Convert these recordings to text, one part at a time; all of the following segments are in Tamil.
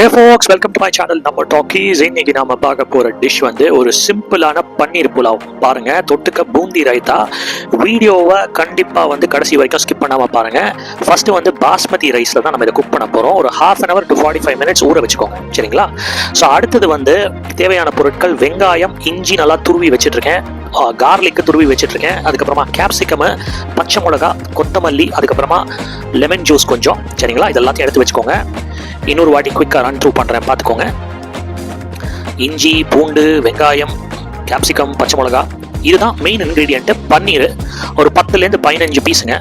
Hey folks welcome to my channel Namma Talkies இன்னைக்கு நாம பார்க்க போற டிஷ் வந்து ஒரு சிம்பிளான பன்னீர் புலாவ். பாருங்க தொட்டுக்க பூந்தி ரைத்தா. வீடியோவை கண்டிப்பா வந்து கடைசி வரைக்கும் ஸ்கிப் பண்ணாம பாருங்க. ஃபர்ஸ்ட் வந்து பாஸ்மதி ரைஸ்ல தான் நம்ம இதை குக் பண்ண போறோம். ஒரு half an hour to forty five minutes ஊற வச்சுக்கோங்க. சரிங்களா? ஸோ அடுத்தது வந்து தேவையான பொருட்கள் வெங்காயம் இஞ்சி நல்லா துருவி வச்சிட்டு இருக்கேன் கார்லிக்கு துருவி வச்சுட்ருக்கேன். அதுக்கப்புறமா கேப்சிகமு பச்சை மிளகா கொத்தமல்லி அதுக்கப்புறமா லெமன் ஜூஸ் கொஞ்சம். சரிங்களா? இது எல்லாத்தையும் எடுத்து வச்சுக்கோங்க. இன்னொரு வாட்டி குயிக்காக ரன் த்ரூ பண்ணுறேன் பார்த்துக்கோங்க. இஞ்சி பூண்டு வெங்காயம் கேப்சிகம் பச்சை மிளகா இதுதான் மெயின் இன்க்ரீடியண்ட்டு பன்னீர். ஒரு பத்துலேருந்து பதினஞ்சு பீஸுங்க.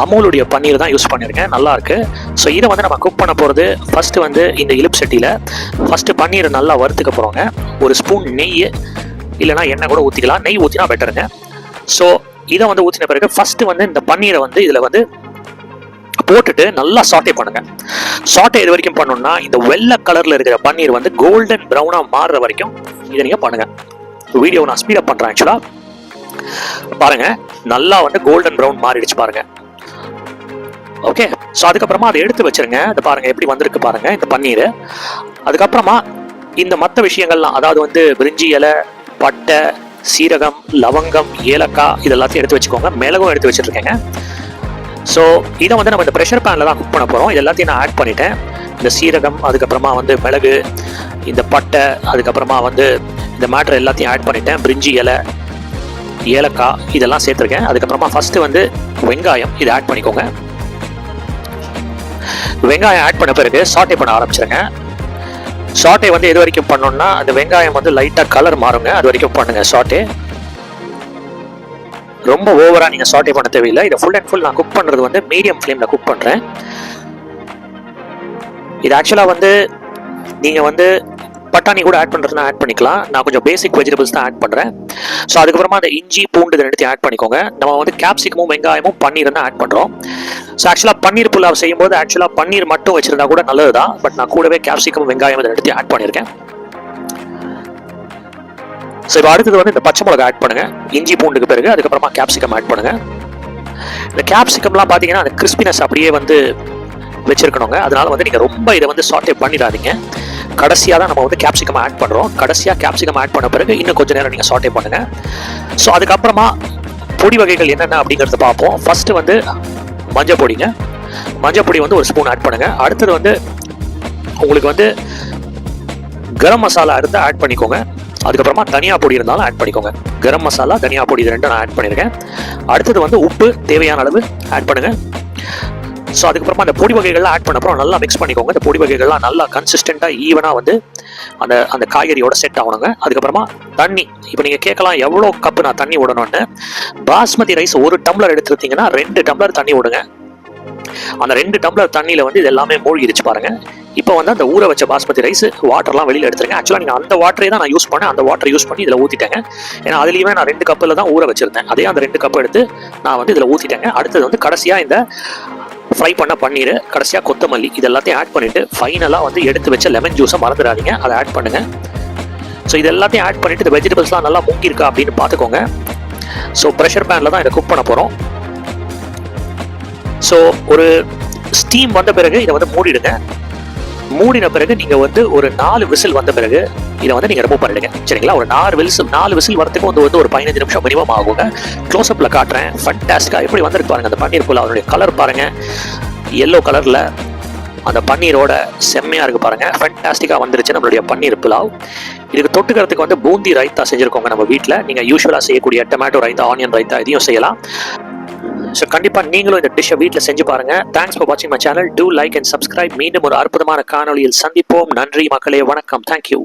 அமூலுடைய பன்னீர் தான் யூஸ் பண்ணியிருக்கேன். நல்லாயிருக்கு ஸோ இதை வந்து நம்ம குக் பண்ண போகிறது ஃபஸ்ட்டு வந்து இந்த இலுப் சட்டியில். ஃபஸ்ட்டு பன்னீர் நல்லா வறுத்துக்க போகிறோங்க ஒரு ஸ்பூன் நெய் இல்லைனா எண்ணெய் கூட ஊற்றிக்கலாம் நெய் ஊற்றினா பெட்டருங்க ஸோ இதை வந்து ஊற்றின பிறகு ஃபஸ்ட்டு வந்து இந்த பன்னீரை வந்து இதில் வந்து போட்டுட்டு நல்லா சாட்டே பண்ணுங்க. சாட்டே இது வரைக்கும் பண்ணணும்னா இந்த வெள்ளை கலர்ல இருக்கிற பன்னீர் வந்து கோல்டன் ப்ரௌனா மாறுற வரைக்கும் இதை நீங்க பண்ணுங்க. வீடியோ நான் ஸ்பீடப் பண்றேன் ஆக்சுவலா பாருங்க நல்லா வந்து கோல்டன் ப்ரௌன் மாறிடுச்சு பாருங்க. ஓகே ஸோ அதுக்கப்புறமா அதை எடுத்து வச்சிருங்க. அதை பாருங்க எப்படி வந்திருக்கு பாருங்க இந்த பன்னீர். அதுக்கப்புறமா இந்த மற்ற விஷயங்கள்லாம் அதாவது வந்து பிரிஞ்சி இலை பட்டை சீரகம் லவங்கம் ஏலக்காய் இது எல்லாத்தையும் எடுத்து வச்சுக்கோங்க. மிளகும் எடுத்து வச்சிருக்கேங்க. ஸோ இதை வந்து நம்ம இந்த ப்ரெஷர் பேனில் தான் குக் பண்ண போகிறோம் இது எல்லாத்தையும் நான் ஆட் பண்ணிட்டேன். இந்த சீரகம் அதுக்கப்புறமா வந்து மிளகு இந்த பட்டை அதுக்கப்புறமா வந்து இந்த மேட்ரு எல்லாத்தையும் ஆட் பண்ணிட்டேன். பிரிஞ்சி இலை ஏலக்காய் இதெல்லாம் சேர்த்துருக்கேன். அதுக்கப்புறமா ஃபஸ்ட்டு வந்து வெங்காயம் இதை ஆட் பண்ணிக்கோங்க. வெங்காயம் ஆட் பண்ண பிறகு சாட்டை பண்ண ஆரம்பிச்சிருங்க. சாட்டை வந்து எது வரைக்கும் பண்ணோம்னா அந்த வெங்காயம் வந்து லைட்டாக கலர் மாறுங்க. அது வரைக்கும் பண்ணுங்கள் சாட்டே ரொம்ப ஓவராக நீங்கள் சாட்டே பண்ண தேவையில்லை. இதை ஃபுல் அண்ட் ஃபுல் நான் குக் பண்ணுறது வந்து மீடியம் ஃப்ளேமில் குக் பண்ணுறேன் இது ஆக்சுவலாக வந்து நீங்கள் வந்து பட்டாணி கூட ஆட் பண்ணுறதுனா ஆட் பண்ணிக்கலாம். நான் கொஞ்சம் பேசிக் வெஜிடபிள்ஸ் தான் ஆட் பண்ணுறேன் ஸோ அதுக்கப்புறமா அந்த இஞ்சி பூண்டு இதை எடுத்து ஆட் பண்ணிக்கோங்க. நம்ம வந்து கேப்சிகமும் வெங்காயமும் பன்னீர் தான் ஆட் பண்ணுறோம் ஸோ ஆக்சுவலாக பன்னீர் புல்லாவ் செய்யும்போது ஆக்சுவலாக பன்னீர் மட்டும் வச்சிருந்தா கூட நல்லது தான் பட் நான் கூடவே கேப்சிகம் வெங்காயம் இதை எடுத்து ஆட் பண்ணியிருக்கேன். ஸோ இப்போ அடுத்தது வந்து இந்த பச்சை மிளகா ஆட் பண்ணுங்கள் இஞ்சி பூண்டுக்கு பிறகு அதுக்கப்புறமா கேப்சிகம் ஆட் பண்ணுங்கள் இந்த கேப்சிகம்லாம் பார்த்தீங்கன்னா அந்த கிறிஸ்பினஸ் அப்படியே வந்து வச்சிருக்கணுங்க. அதனால் வந்து நீங்கள் ரொம்ப இதை வந்து சாட்டே பண்ணிடாதீங்க. கடைசியாக தான் நம்ம வந்து கேப்சிகம் ஆட் பண்ணுறோம் கடைசியாக கேப்சிகம் ஆட் பண்ண பிறகு இன்னும் கொஞ்சம் நேரம் நீங்கள் சாட்டே பண்ணுங்கள் ஸோ அதுக்கப்புறமா பொடி வகைகள் என்னென்ன அப்படிங்கிறத பார்ப்போம். ஃபஸ்ட்டு வந்து மஞ்சள் பொடிங்க. மஞ்சள் பொடி வந்து ஒரு ஸ்பூன் ஆட் பண்ணுங்கள் அடுத்தது வந்து உங்களுக்கு வந்து கரம் மசாலா இருந்தால் ஆட் பண்ணிக்கோங்க. அதுக்கப்புறமா தனியா பொடி இருந்தாலும் ஆட் பண்ணிக்கோங்க. கரம் மசாலா தனியா பொடி இது ரெண்டும் நான் ஆட் பண்ணியிருக்கேன் அடுத்தது வந்து உப்பு தேவையான அளவு ஆட் பண்ணுங்க. ஸோ அதுக்கப்புறமா அந்த பொடி வகைகள்லாம் ஆட் பண்ண அப்புறம் நல்லா மிக்ஸ் பண்ணிக்கோங்க. இந்த பொடி வகைகள்லாம் நல்லா கன்சிஸ்டண்ட்டாக ஈவனாக வந்து அந்த அந்த காய்கறியோட செட் ஆகணுங்க. அதுக்கப்புறமா தண்ணி. இப்போ நீங்கள் கேட்கலாம் எவ்வளோ கப்பு நான் தண்ணி விடணும்னு. பாஸ்மதி ரைஸ் ஒரு டம்ளர் எடுத்துருத்தீங்கன்னா ரெண்டு டம்ளர் தண்ணி விடுங்க. அந்த ரெண்டு டம்ளர் தண்ணியில் வந்து இது எல்லாமே மூழ்கிடுச்சு பாருங்க. இப்போ வந்து அந்த ஊற வச்ச பாஸ்மதி ரைஸ் வாட்டர்லாம் வெளியில் எடுத்துருங்க ஆக்சுவலாக நீங்கள் அந்த வாட்டரே தான் நான் யூஸ் பண்ணேன். அந்த வாட்டர் யூஸ் பண்ணி இதில் ஊற்றிட்டேங்க ஏன்னா அதுலேயுமே நான் ரெண்டு கப்பில் தான் ஊற வச்சிருந்தேன். அதே அந்த ரெண்டு கப் எடுத்து நான் வந்து இதில் ஊற்றிட்டேங்க அடுத்தது வந்து கடைசியாக இந்த ஃப்ரை பண்ண பன்னீர் கடைசியாக கொத்தமல்லி இது எல்லாத்தையும் ஆட் பண்ணிவிட்டு ஃபைனலாக வந்து எடுத்து வச்ச லெமன் ஜூஸை மறந்துடாதீங்க. அதை ஆட் பண்ணுங்கள் ஸோ இது எல்லாத்தையும் ஆட் பண்ணிவிட்டு இந்த வெஜிடபிள்ஸ்லாம் நல்லா முங்கியிருக்கா அப்படின்னு பார்த்துக்கோங்க. ஸோ ப்ரெஷர் பேனில் தான் இதை குக் பண்ண போகிறோம் ஸோ ஒரு ஸ்டீம் வந்த பிறகு இதை வந்து மூடிடுங்க. மூடின பிறகு நீங்கள் வந்து ஒரு நாலு விசில் வந்த பிறகு இதை வந்து நீங்கள் ரிமூவ் பண்ணிடுங்க. சரிங்களா? ஒரு நாலு விசில் நாலு விசில் வரதுக்கு வந்து வந்து ஒரு பதினஞ்சு நிமிஷம் மினிமம் ஆகுங்க. க்ளோஸ்அப்பில் காட்டுறேன். ஃபண்டாஸ்டிக்கா எப்படி வந்திருக்கு பாருங்க. அந்த பன்னீர் புல்லாவ் அவருடைய கலர் பாருங்க. எல்லோ கலரில் அந்த பன்னீரோட செம்மையாக இருக்குது பாருங்க. ஃபண்டாஸ்டிக்காக வந்துருச்சு நம்மளுடைய பன்னீர் புலாவ். இதுக்கு தொட்டுக்கிறதுக்கு வந்து பூந்தி ரைத்தா செஞ்சுருக்கோங்க நம்ம வீட்டில் நீங்கள் யூஸ்வலாக செய்யக்கூடிய டொமேட்டோ ரைத்தா ஆனியன் ரைத்தா இதையும் செய்யலாம். ஸோ கண்டிப்பாக நீங்களும் இந்த டிஷ்ஷை வீட்டில் செஞ்சு பாருங்க. தேங்க்ஸ் ஃபார் வாட்சிங் my channel do like and subscribe மீண்டும் ஒரு அற்புதமான காணொலியில் சந்திப்போம். நன்றி மக்களே. வணக்கம். தேங்க்யூ